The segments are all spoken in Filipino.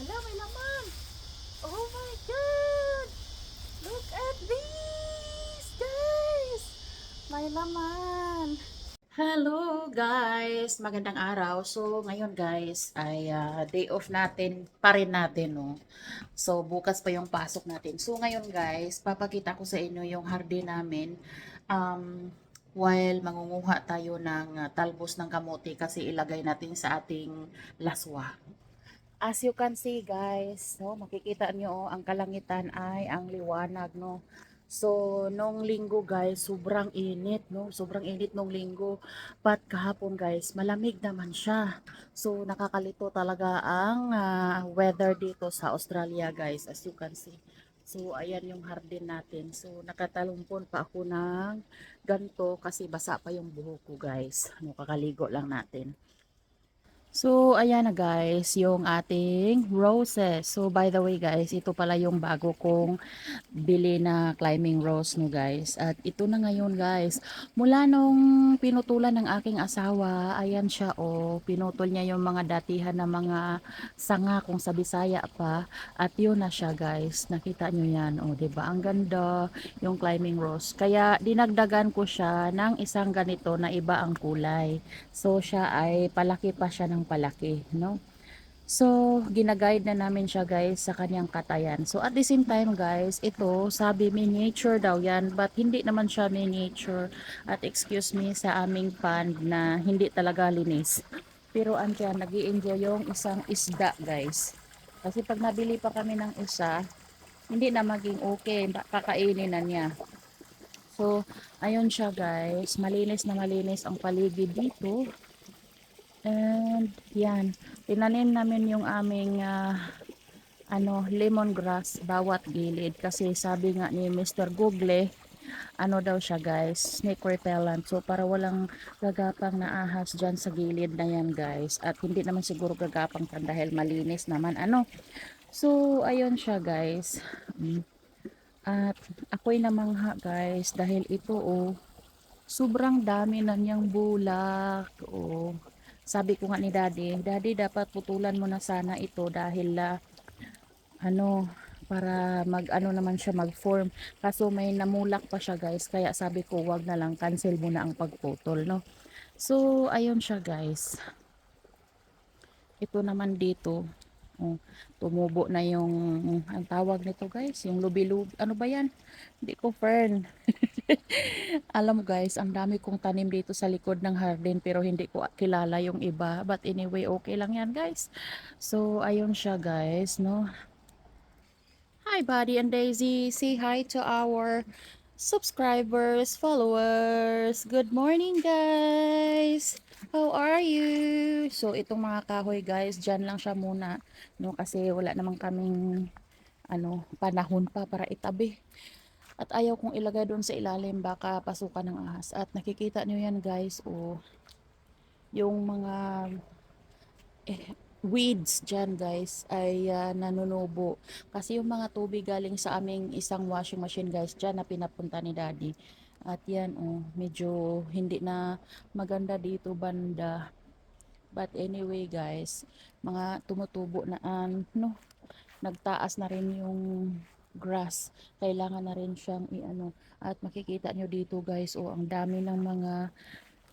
Hala, may laman. Oh my God! Look at this, guys! May laman. Hello guys! Magandang araw. So, ngayon guys, ay ah, day off natin pa rin natin, no? So, bukas pa yung pasok natin. So, ngayon guys, papakita ko sa inyo yung hardin namin. Um, while mangunguha tayo ng ah, talbos ng kamote kasi ilagay natin sa ating laswa. As you can see guys, no, makikita nyo oh, ang kalangitan ay ang liwanag, no. So, nung linggo guys, sobrang init, no? Sobrang init nung linggo. But kahapon guys, malamig naman siya. So, nakakalito talaga ang ah, weather dito sa Australia guys, as you can see. So, ayan yung hardin natin. So, nakatalumpon pa ako ng ganto kasi basa pa yung buhok ko guys. Ano, kakaligo lang natin. So, ayan na guys, yung ating roses. So, by the way guys, ito pala yung bago kong bili na climbing rose no guys. At ito na ngayon guys, mula nung pinutulan ng aking asawa, ayan siya oh, pinutol niya yung mga datihan na mga sanga kung sa Bisaya pa. At yun na siya guys, nakita nyo yan oh, 'di ba Ang ganda yung climbing rose. Kaya dinagdagan ko siya ng isang ganito na iba ang kulay. So, siya ay palaki pa siya ng palaki, no? So, ginaguide na namin siya guys sa kanyang katayan. So, at the same time guys, ito, sabi miniature daw yan, but hindi naman siya miniature. At excuse me sa aming pond na hindi talaga linis. Pero andyan, nag enjoy yung isang isda guys. Kasi pag nabili pa kami ng isa, hindi na maging okay, kakainin na niya. So, ayun siya guys, malinis na malinis ang paligid dito. And yan, tinanim namin yung aming ah, ano, lemongrass bawat gilid kasi sabi nga ni Mr. Google, ano daw siya guys, snake repellent. So para walang gagapang na ahas dyan sa gilid na yan guys. At hindi naman siguro gagapang kan dahil malinis naman. Ano? So ayun siya guys. At ako'y namangha guys dahil ito oh, sobrang dami na niyang bulak. Oh. Sabi ko nga ni daddy, daddy dapat putulan mo na sana ito dahil ah, ano, para mag ano naman siya mag-form. Kaso may namulak pa siya guys, kaya sabi ko wag na lang, cancel mo na ang pagputol, no? So, ayun siya guys. Ito naman dito, oh, tumubo na yung, ang tawag nito guys, yung lubi-lubi, ano ba yan? Hindi ko fern. Alam guys, ang dami kong tanim dito sa likod ng garden pero hindi ko kilala yung iba. But anyway, okay lang yan guys. So, ayun siya guys, no? Hi Buddy and Daisy, say hi to our subscribers, followers. Good morning guys! How are you? So, itong mga kahoy guys, dyan lang siya muna. No, kasi wala namang kaming ano, panahon pa para itabi. At ayaw kong ilagay doon sa ilalim baka pasukan ng ahas. At nakikita nyo yan guys, o yung mga eh, weeds dyan guys ay ah, nanunubo. Kasi yung mga tubig galing sa aming isang washing machine guys dyan na pinapunta ni daddy. At yan oh, medyo hindi na maganda dito banda. But anyway guys, mga tumutubo na ano, nagtaas na rin yung grass. Kailangan na rin siyang iano. At makikita nyo dito guys, oh, ang dami ng mga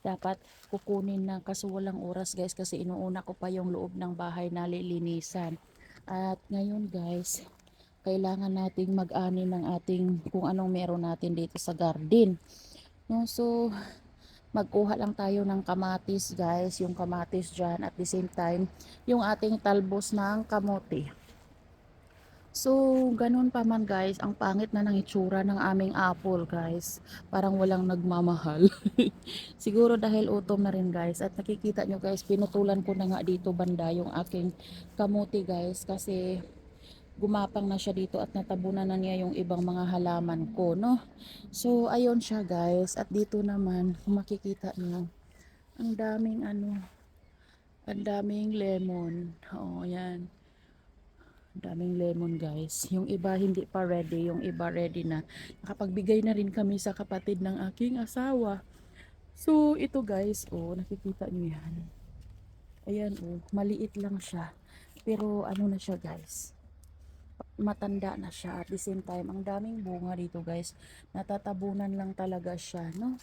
dapat kukunin na kaso walang oras guys kasi inuuna ko pa yung loob ng bahay na lilinisan. At ngayon guys, kailangan nating mag-ani ng ating kung anong meron natin dito sa garden. No, so magkuha lang tayo ng kamatis guys, yung kamatis dyan at the same time yung ating talbos ng kamote. So, ganun pa man guys, ang pangit na ng itsura ng aming apple guys. Parang walang nagmamahal. Siguro dahil utom na rin guys. At nakikita nyo guys, pinutulan ko na nga dito banda yung aking kamuti guys. Kasi gumapang na siya dito at natabunan na niya yung ibang mga halaman ko, no? So, ayun siya guys. At dito naman, makikita nyo, ang daming ano, ang daming lemon. Oo, yan. Daming lemon guys. Yung iba hindi pa ready, yung iba ready na. Nakapagbigay na rin kami sa kapatid ng aking asawa. So, ito guys, oh, nakikita nyo yan. Ayan, oh, maliit lang siya. Pero ano na siya guys. Matanda na siya at the same time ang daming bunga dito guys. Natatabunan lang talaga siya, no?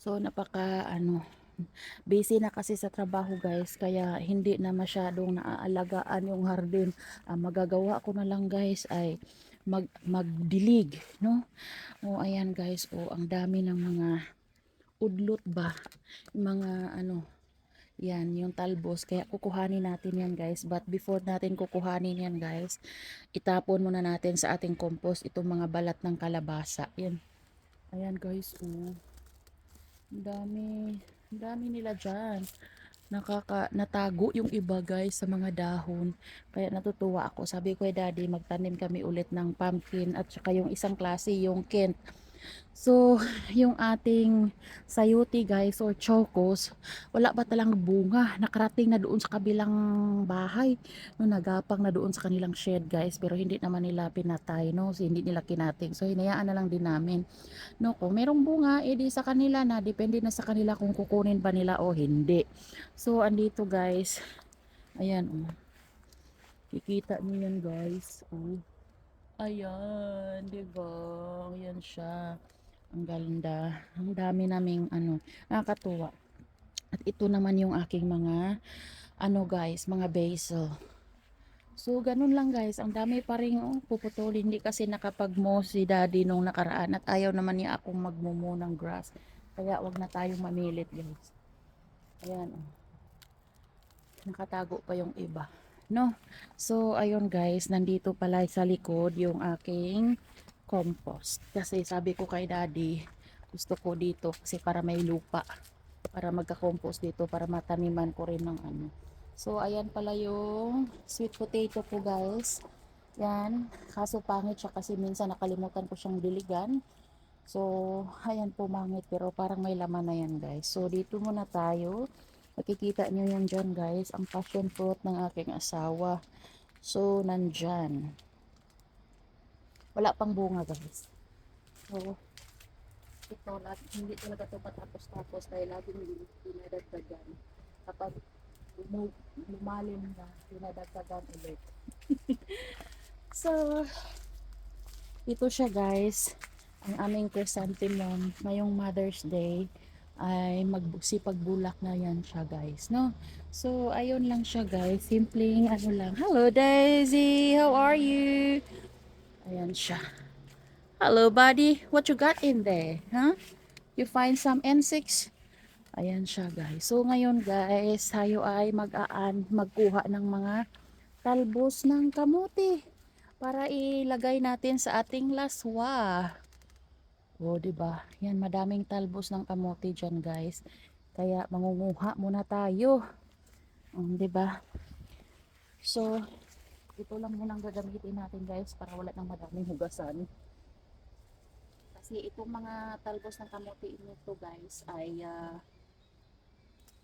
So napaka ano busy na kasi sa trabaho guys kaya hindi na masyadong naaalagaan yung hardin. Ang magagawa ko na lang guys ay mag magdilig, no? O ayan guys, o ang dami ng mga udlot ba? Mga ano, yan, yung talbos. Kaya kukuhanin natin yan guys. But before natin kukuhanin yan guys, itapon muna natin sa ating compost itong mga balat ng kalabasa. Yan. Ayan guys, oh. Dami. Ang dami nila dyan. Nakaka, natago yung iba guys sa mga dahon. Kaya natutuwa ako. Sabi ko kay daddy, magtanim kami ulit ng pumpkin at saka yung isang klase, yung Kent. So, yung ating sayuti guys or chocos, wala pa talang bunga. Nakarating na doon sa kabilang bahay. No, nagapang na doon sa kanilang shed guys. Pero hindi naman nila pinatay, no? So, hindi nila kinating. So, hinayaan na lang din namin. No, kung merong bunga, edi sa kanila na. Depende na sa kanila kung kukunin ba nila o hindi. So, andito guys. Ayan, oh. Kikita niyo yan guys. Oh. Ayan, di ba? Ayan siya. Ang ganda. Ang dami naming ano, nakakatuwa. At ito naman yung aking mga ano guys, mga basil. So, ganun lang guys. Ang dami pa rin oh, puputulin. Hindi kasi nakapag-mow si daddy nung nakaraan at ayaw naman niya akong magmumo ng grass. Kaya wag na tayong mamilit guys. Ayan oh. Nakatago pa yung iba. No? So, ayun guys, nandito pala sa likod yung aking compost. Kasi sabi ko kay daddy, gusto ko dito kasi para may lupa. Para magka-compost dito, para mataniman ko rin ng ano. So, ayan pala yung sweet potato ko guys. Yan. Kaso pangit siya kasi minsan nakalimutan ko siyang diligan. So, ayan pumangit pero parang may laman na yan guys. So, dito muna tayo. Makikita nyo yan dyan guys, ang passion fruit ng aking asawa. So, nandyan. Wala pang bunga guys. So, ito, lag, hindi talaga ito patapos-tapos dahil laging dinadagdagan. Kapag lumalim na, dinadagdagan ulit. so, ito siya guys, ang aming chrysanthemum ngayong Mother's Day ay magsipagbulak na yan siya guys no? So ayun lang siya guys. Simpleng ano lang. Hello Daisy. How are you? Ayan siya. Hello buddy. What you got in there huh? You find some insects ayan siya guys. So ngayon guys tayo ay mag-aan magkuha ng mga talbos ng kamuti para ilagay natin sa ating laswa o, di ba? Yan, madaming talbos ng kamote dyan, guys. Kaya, mangunguha muna tayo. Um, di ba? So, ito lang muna ang gagamitin natin, guys, para wala nang madaming hugasan. Kasi itong mga talbos ng kamote nito, guys, ay uh,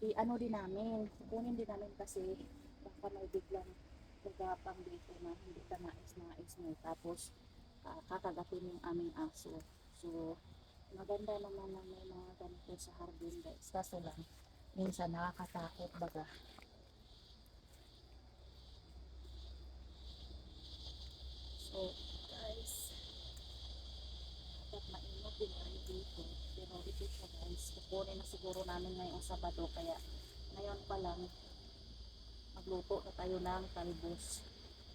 i-ano din namin. Kukunin din namin kasi baka may biglang gagapang dito na hindi ka nais-nais mo. Tapos, uh, kakagatin yung aming aso. So, maganda naman na may mga ganito sa hardin guys. Kaso lang, minsan nakakatakot baga. So, guys, dapat maingat din tayo dito. Pero ito siya guys, kukunin na siguro namin ngayong Sabado. Kaya, ngayon pa lang, magluto na tayo ng talbos.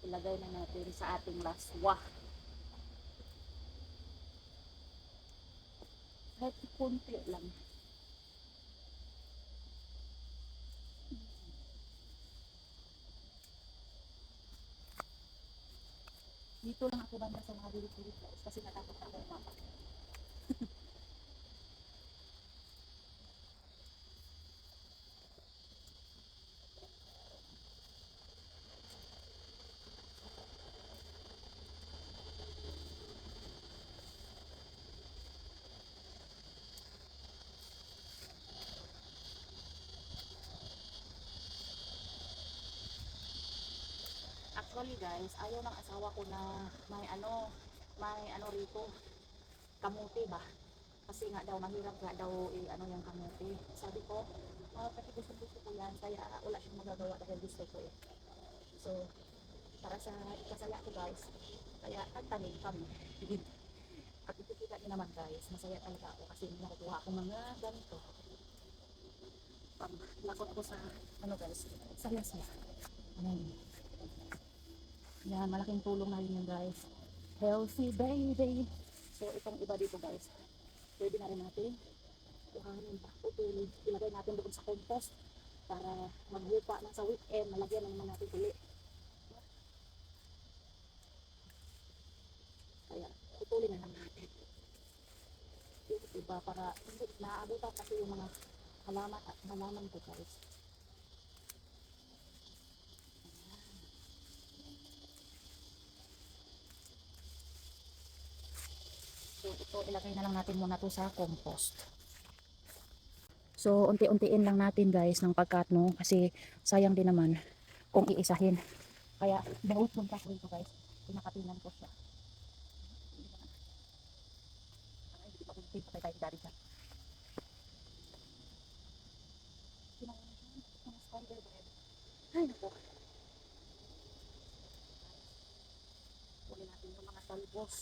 Ilagay na natin sa ating laswa. Kahit konti lang. Dito lang ako banda sa mga guys kasi natakot ako mama. Actually guys, ayaw ng asawa ko na may ano, may ano rito, kamuti ba? Kasi nga daw, mahirap nga daw eh, ano yung kamuti. Sabi ko, oh, kasi gusto gusto ko yan, kaya wala siyang magagawa dahil gusto ko eh. So, para sa ikasaya ko guys, kaya nagtanim kami. At ikikita niyo naman guys, masaya talaga ako kasi nakukuha ko mga ganito. Pag lakot ko sa, ano guys, sa lasma. Ayan. Yan, malaking tulong na rin yun guys. Healthy baby. So, itong iba dito guys, pwede na rin natin kuhanin pa. Putulin. Ilagay natin doon sa compost para maghupa na sa weekend. Malagyan na naman natin uli. Kaya, putulin na lang natin. Yung iba para hindi naabutan kasi yung mga halaman at halaman ko guys. Ilagay na lang natin muna to sa compost. So, unti-untiin lang natin guys ng pagkat no kasi sayang din naman kung iisahin. Kaya, bawat punta ko ito guys. Pinakatilan ko siya. Ay, hindi pa ko hindi pa tayo dari web. Ay, naku. Huli natin yung mga talbos.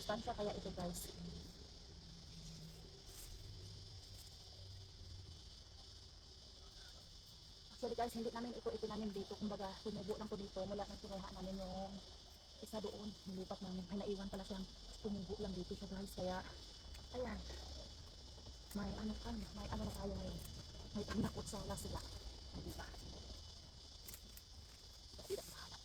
Sustansya kaya ito guys. Actually guys, hindi namin ito itinanim dito. Kumbaga, tumubo lang po dito. Mula nang kinuha namin yung isa doon. Nilipat namin. May naiwan pala siyang tumubo lang dito siya guys. Kaya, ayan. May ano kan, may ano na tayo ngayon. May panakot sa wala sila. Diba? Tidak mahalap.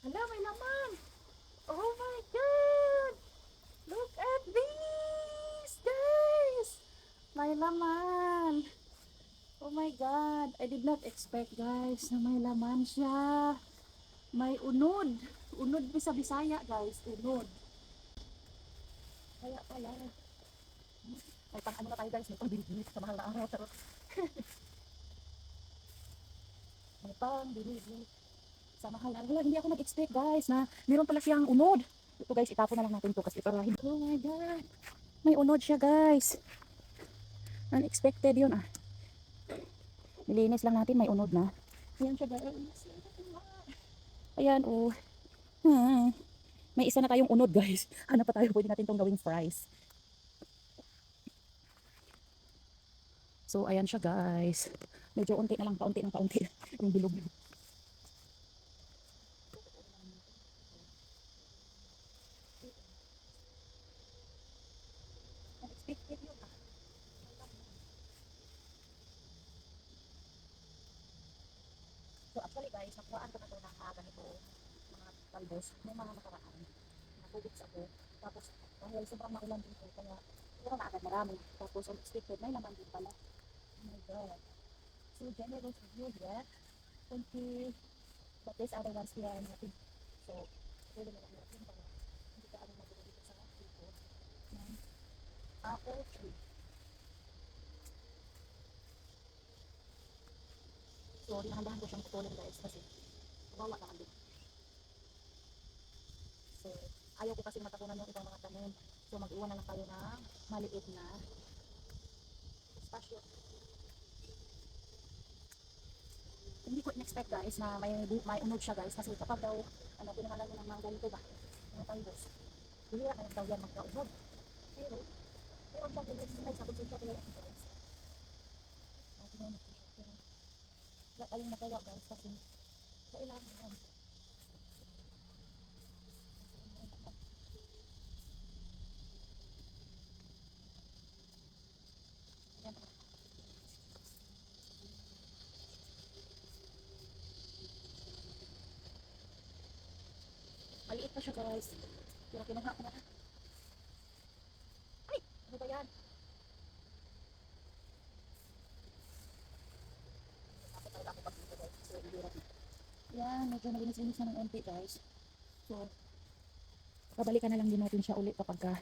Hala, may laman! Oh my God! Look at these, guys! May laman! Oh my God! I did not expect, guys, na may laman siya. May unod. Unod sa Bisaya, guys. Unod. Kaya pala. May pang ano na tayo, guys. May pang bilibilit sa mahal na araw. Charot. may pang bilibilit sa mahal na Wala, hindi ako nag-expect guys na meron pala siyang unod. Ito guys, itapon na lang natin to kasi para. Oh my God. May unod siya guys. Unexpected yun ah. Nilinis lang natin, may unod na. Ayan siya guys. Ayan oh. Hmm. May isa na tayong unod guys. Ano pa tayo pwede natin tong gawing fries. So ayan siya guys. Medyo unti na lang, paunti ng paunti. Yung bilog. Unexpected yun ah. So actually guys, nakuhaan ko na ito ng uh, ganito mga talbos ng mga nakaraan. Nakubit sa ako. Tapos dahil sobrang maulan dito, kaya pero na agad marami. Tapos unexpected, may laman din pala. Oh my God. So generous yeah? Thank you. But there's other ones here natin. So, pwede na lang natin para hindi ka magulo dito sa dito. Ng apple tree. So, dahan-dahan ko siyang putulin guys kasi kawawa naman din. So, ayaw ko kasi matakunan yung ibang mga tanim. So, mag-iwan na lang tayo ng maliit na espasyo. Hindi ko in-expect guys na may, may unod siya guys kasi kapag daw, ano, pinangalan mo ng mga ganito ba? Mga talbos. Bihira na daw yan magkaunod. Pero, pero ang pag-ibig sa ito guys. Ang pinangalan kayong magawa guys kasi kailangan yan. Maliit pa siya guys. Pero kinuha na. Nalinis-linis na ng onti guys. So, babalikan na lang din natin siya ulit kapag ka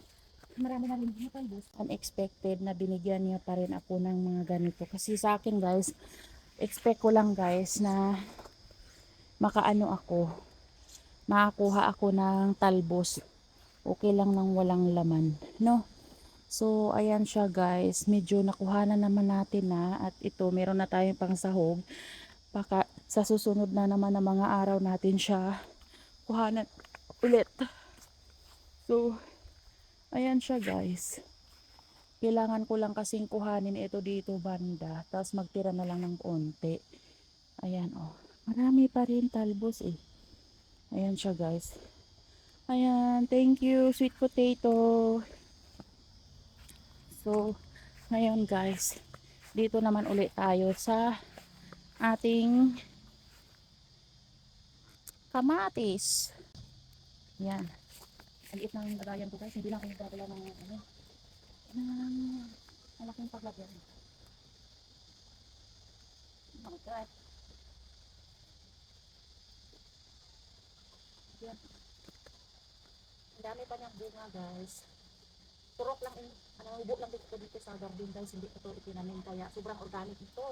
marami na rin mga talbos. Unexpected na binigyan niya pa rin ako ng mga ganito. Kasi sa akin guys, expect ko lang guys na makaano ako, makakuha ako ng talbos. Okay lang nang walang laman, no? So, ayan siya guys. Medyo nakuha na naman natin na at ito, meron na tayong pang sahog. Sa susunod na naman ng mga araw natin siya kuhanan ulit. So, ayan siya guys. Kailangan ko lang kasing kuhanin ito dito banda. Tapos magtira na lang ng konti. Ayan oh. Marami pa rin talbos eh. Ayan siya guys. Ayan. Thank you sweet potato. So, ngayon guys. Dito naman ulit tayo sa ating kamatis. Yan. Maliit lang yung lagayan ko guys. Hindi lang ako nagdadala ng ano, ng malaking paglagyan. Oh my God. Yan. Ang dami pa niyang bunga guys. Turok lang, ano, ubo lang dito dito sa garden guys. Hindi ko ito itinanim kaya sobrang organic ito.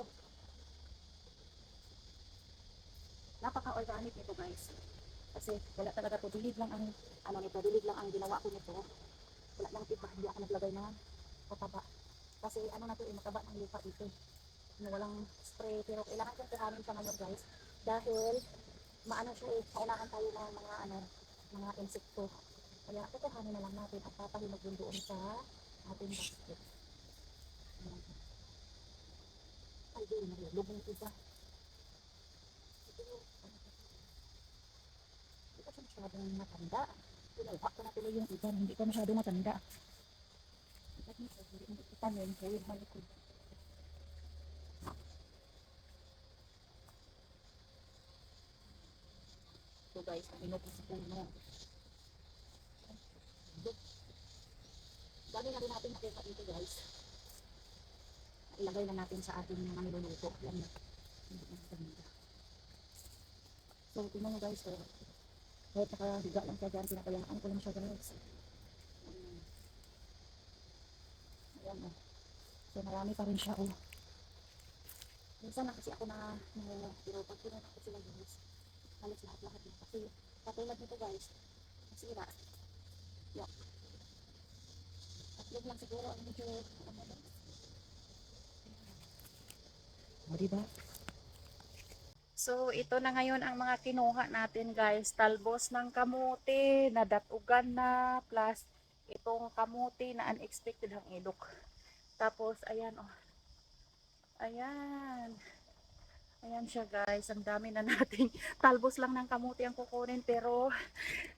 Napaka-organic ito guys. Kasi wala talaga to. Dilig lang ang, ano nito, dilig lang ang ginawa ko nito. Wala lang tiba, hindi ako naglagay ng pataba. Kasi ano na to, eh, mataba ng lupa ito. Ano, walang spray. Pero kailangan kong kuhanin siya ngayon guys. Dahil, maano siya eh, kailangan tayo ng mga ano, mga insekto. Kaya kukuhanin na lang natin at papahinog yun doon sa ating basket. Ay, di, nalulog ng iba. Ito yung, ano, ko siya masyadong matanda. Pinuha ko na tuloy yung iba, hindi ko masyadong matanda. Nito, hindi mo itanim, huwag malikod. So guys, inog sa puno. Dami na rin natin nakuha dito guys. Ilagay na natin sa ating mga niluluto. Yan na. Na. So, tingnan mo guys. Oh. Kahit nakahiga lang siya dyan, pinapayaan ko lang siya guys. Ayan. Ayan oh. So, marami pa rin siya oh. Minsan na kasi ako na nangyayang pero pag pinunta ko sila guys, halos lahat-lahat yun. Kasi katulad nito guys, nasira. Yuck. Tatlog lang siguro ang medyo ano ba? O, diba? So, ito na ngayon ang mga kinuha natin guys. Talbos ng kamuti, na datugan na, plus itong kamuti na unexpected ang ilok. Tapos, ayan oh. Ayan. Ayan siya guys. Ang dami na nating talbos lang ng kamuti ang kukunin. Pero,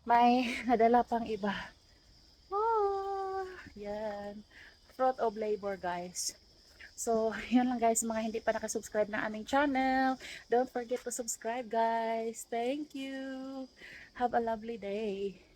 may nadala pang iba. Oh, yan. Fruit of labor guys. So, yun lang guys, mga hindi pa nakasubscribe ng aming channel. Don't forget to subscribe guys. Thank you. Have a lovely day.